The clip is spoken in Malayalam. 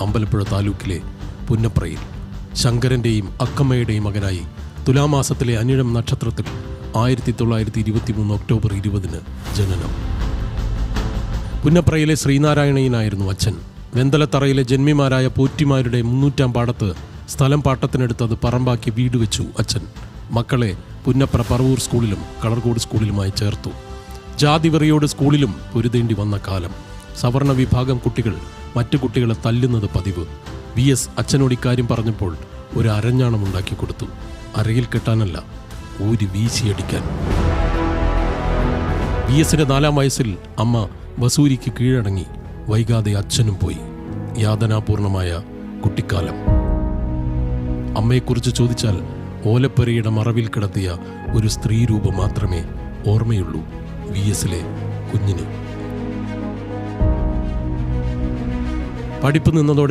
അമ്പലപ്പുഴ താലൂക്കിലെ പുന്നപ്രയിൽ. ശങ്കരന്റെയും അക്കമ്മയുടെയും മകനായി തുലാമാസത്തിലെ അനിഴം നക്ഷത്രത്തിൽ ആയിരത്തി തൊള്ളായിരത്തി ഇരുപത്തി മൂന്ന് ഒക്ടോബർ ഇരുപതിന് ജനനം. പുന്നപ്രയിലെ ശ്രീനാരായണീയനായിരുന്നു അച്ഛൻ. വെന്തലത്തറയിലെ ജന്മിമാരായ പോറ്റിമാരുടെ മുന്നൂറ്റാം പാടത്ത് സ്ഥലം പാട്ടത്തിനെടുത്തത് പറമ്പാക്കി വീട് വെച്ചു അച്ഛൻ. മക്കളെ പുന്നപ്ര പറവൂർ സ്കൂളിലും കളർകോട് സ്കൂളിലുമായി ചേർത്തു. ജാതിവെറിയോട് സ്കൂളിലും പൊരുതേണ്ടി വന്ന കാലം. സവർണ വിഭാഗം കുട്ടികൾ മറ്റു കുട്ടികളെ തല്ലുന്നത് പതിവ്. വി എസ് അച്ഛനോട് ഇക്കാര്യം പറഞ്ഞപ്പോൾ ഒരു അരഞ്ഞാണം ഉണ്ടാക്കി കൊടുത്തു. അരയിൽ കെട്ടാനല്ല ഊരി വീശിയടിക്കാൻ. വി എസിന്റെ നാലാം വയസ്സിൽ അമ്മ വസൂരിക്ക് കീഴടങ്ങി. വൈകാതെ അച്ഛനും പോയി. യാതനാപൂർണമായ കുട്ടിക്കാലം. അമ്മയെക്കുറിച്ച് ചോദിച്ചാൽ ഓലപ്പുരയുടെ മറവിൽ കിടത്തിയ ഒരു സ്ത്രീരൂപം മാത്രമേ ഓർമ്മയുള്ളൂ. വി എസിലെ കുഞ്ഞിന്. പഠിപ്പ് നിന്നതോടെ